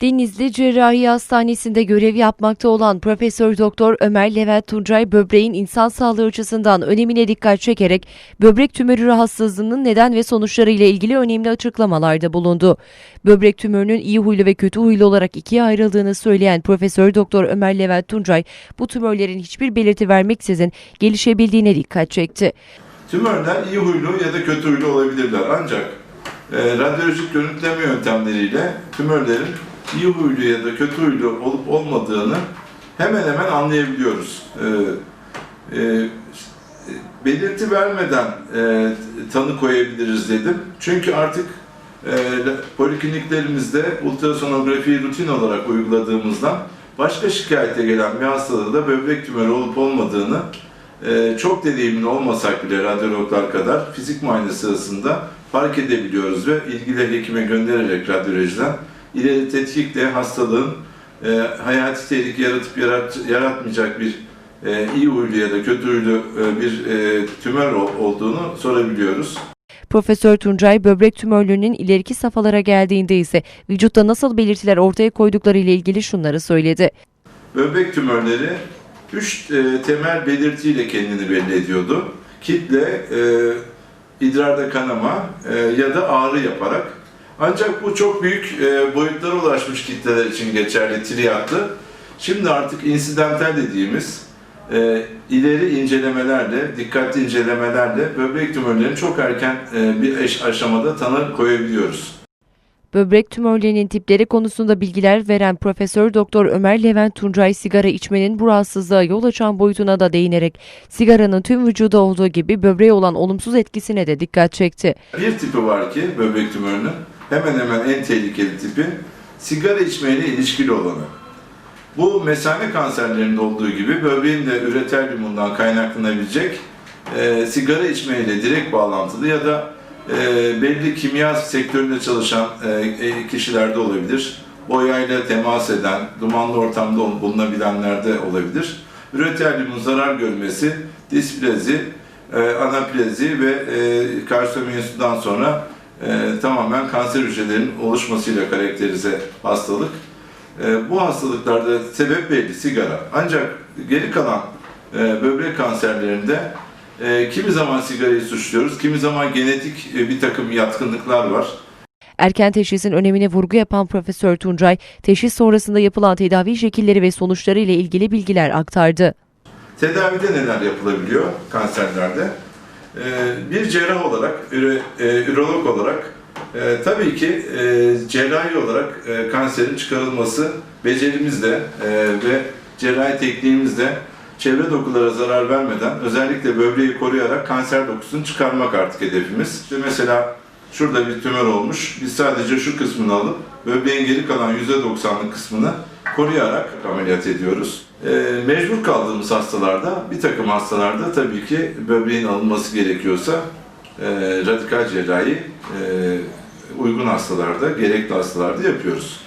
Denizli Cerrahi Hastanesi'nde görev yapmakta olan Profesör Doktor Ömer Levent Tuncay böbreğin insan sağlığı açısından önemine dikkat çekerek böbrek tümörü rahatsızlığının neden ve sonuçları ile ilgili önemli açıklamalarda bulundu. Böbrek tümörünün iyi huylu ve kötü huylu olarak ikiye ayrıldığını söyleyen Profesör Doktor Ömer Levent Tuncay bu tümörlerin hiçbir belirti vermeksizin gelişebildiğine dikkat çekti. Tümörler iyi huylu ya da kötü huylu olabilirler ancak e, radyolojik görüntüleme yöntemleriyle tümörlerin iyi huylu ya da kötü huylu olup olmadığını hemen hemen anlayabiliyoruz. E, e, belirti vermeden e, tanı koyabiliriz dedim. Çünkü artık e, polikliniklerimizde ultrasonografiyi rutin olarak uyguladığımızdan başka şikayete gelen bir hastada da böbrek tümörü olup olmadığını ee, çok deneyimli olmasak bile radyologlar kadar fizik muayene sırasında fark edebiliyoruz ve ilgili hekime göndererek radyolojiden ileri tetkikle hastalığın e, hayati tehlike yaratıp yarat, yaratmayacak bir e, iyi huylu ya da kötü huylu e, bir e, tümör ol- olduğunu sorabiliyoruz. Profesör Tuncay böbrek tümörlüğünün ileriki safhalara geldiğinde ise vücutta nasıl belirtiler ortaya koydukları ile ilgili şunları söyledi. Böbrek tümörleri üç e, temel belirtiyle kendini belli ediyordu. Kitle, e, idrarda kanama e, ya da ağrı yaparak. Ancak bu çok büyük e, boyutlara ulaşmış kitleler için geçerli triyatlı. Şimdi artık insidental dediğimiz e, ileri incelemelerle, dikkatli incelemelerle böbrek tümörlerini çok erken e, bir aşamada tanı koyabiliyoruz. Böbrek tümörlerinin tipleri konusunda bilgiler veren Profesör Doktor Ömer Levent Tuncay sigara içmenin bu rahatsızlığa yol açan boyutuna da değinerek sigaranın tüm vücuda olduğu gibi böbreğe olan olumsuz etkisine de dikkat çekti. Bir tipi var ki böbrek tümörünün hemen hemen en tehlikeli tipi sigara içmeyle ilişkili olanı. Bu mesane kanserlerinde olduğu gibi böbreğin de üreteryumundan kaynaklanabilecek e, sigara içmeyle direkt bağlantılı ya da e, belli kimya sektöründe çalışan e, e, kişilerde olabilir. Boyayla temas eden, dumanlı ortamda bulunabilenlerde olabilir. Üreteryumun zarar görmesi, displezi, e, anaplezi ve e, karsinomiyasından sonra e, tamamen kanser hücrelerinin oluşmasıyla karakterize hastalık. E, bu hastalıklarda sebep belli sigara. Ancak geri kalan e, böbrek kanserlerinde e, kimi zaman sigarayı suçluyoruz, kimi zaman genetik e, bir takım yatkınlıklar var. Erken teşhisin önemine vurgu yapan Profesör Tuncay, teşhis sonrasında yapılan tedavi şekilleri ve sonuçları ile ilgili bilgiler aktardı. Tedavide neler yapılabiliyor kanserlerde? Ee, Bir cerrah olarak, üre- e, ürolog olarak e, tabii ki e, cerrahi olarak e, kanserin çıkarılması becerimizle e, ve cerrahi tekniğimizle çevre dokulara zarar vermeden özellikle böbreği koruyarak kanser dokusunu çıkarmak artık hedefimiz. İşte mesela şurada bir tümör olmuş. Biz sadece şu kısmını alıp böbreğin geri kalan %90'lık kısmını koruyarak ameliyat ediyoruz. Ee, mecbur kaldığımız hastalarda, bir takım hastalarda tabii ki böbreğin alınması gerekiyorsa e, radikal cerrahi e, uygun hastalarda, gerekli hastalarda yapıyoruz.